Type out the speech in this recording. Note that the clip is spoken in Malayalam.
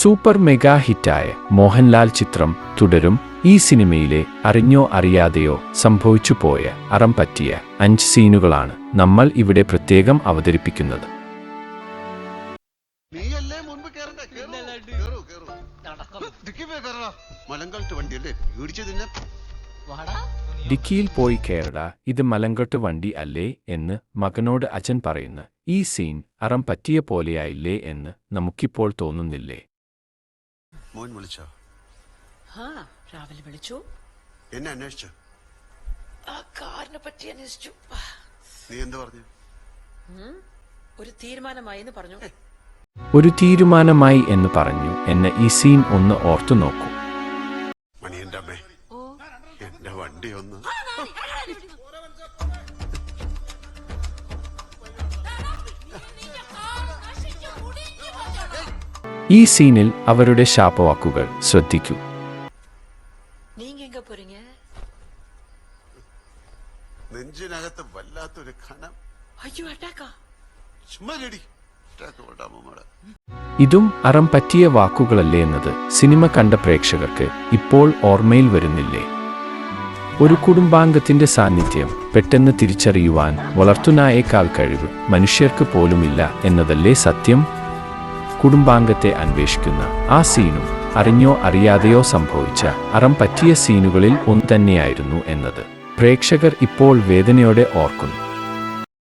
സൂപ്പർ മെഗാ ഹിറ്റായ മോഹൻലാൽ ചിത്രം തുടരും. ഈ സിനിമയിലെ അറിഞ്ഞോ അറിയാതെയോ സംഭവിച്ചു പോയ അറം പറ്റിയ അഞ്ച് സീനുകളാണ് നമ്മൾ ഇവിടെ പ്രത്യേകം അവതരിപ്പിക്കുന്നത്. ഡിക്കിയിൽ പോയി കേരള ഇത് മലങ്കട്ട് വണ്ടി അല്ലേ എന്ന് മകനോട് അച്ഛൻ പറയുന്നു. ഈ സീൻ അറം പറ്റിയ പോലെയായില്ലേ എന്ന് നമുക്കിപ്പോൾ തോന്നുന്നില്ലേ? മോൻ വിളിച്ചോ ആ രാവിലെ വിളിച്ചു എന്നെ അന്വേഷിച്ചു ആ കാറിനെ പറ്റി അന്വേഷിച്ചു നീ എന്ത് പറഞ്ഞു ഒരു തീരുമാനമായി എന്ന് പറഞ്ഞു ഒരു തീരുമാനമായി എന്ന് പറഞ്ഞു എന്നെ ഈ സീൻ ഒന്ന് ഓർത്തു നോക്കൂ മണിയന്റെ അമ്മേ എന്റെ വണ്ടി ഒന്ന് ഈ സീനിൽ അവരുടെ ശാപവാക്കുകൾ ശ്രദ്ധിക്കൂ. നെഞ്ചിനകത്ത് വല്ലാത്തൊരു ഇതും അറം പറ്റിയ വാക്കുകളല്ലേ എന്നത് സിനിമ കണ്ട പ്രേക്ഷകർക്ക് ഇപ്പോൾ ഓർമ്മയിൽ വരുന്നില്ലേ? ഒരു കുടുംബാംഗത്തിന്റെ സാന്നിധ്യം പെട്ടെന്ന് തിരിച്ചറിയുവാൻ വളർത്തുനായേക്കാൾ കഴിവ് മനുഷ്യർക്ക് പോലുമില്ല എന്നതല്ലേ സത്യം? കുടുംബാംഗത്തെ അന്വേഷിക്കുന്ന ആ സീനും അറിഞ്ഞോ അറിയാതെയോ സംഭവിച്ച അറം പറ്റിയ സീനുകളിൽ ഒന്ന് തന്നെയായിരുന്നു എന്നത്. പ്രേക്ഷകർ ഇപ്പോൾ വേദനയോടെ ഓർക്കുന്നു.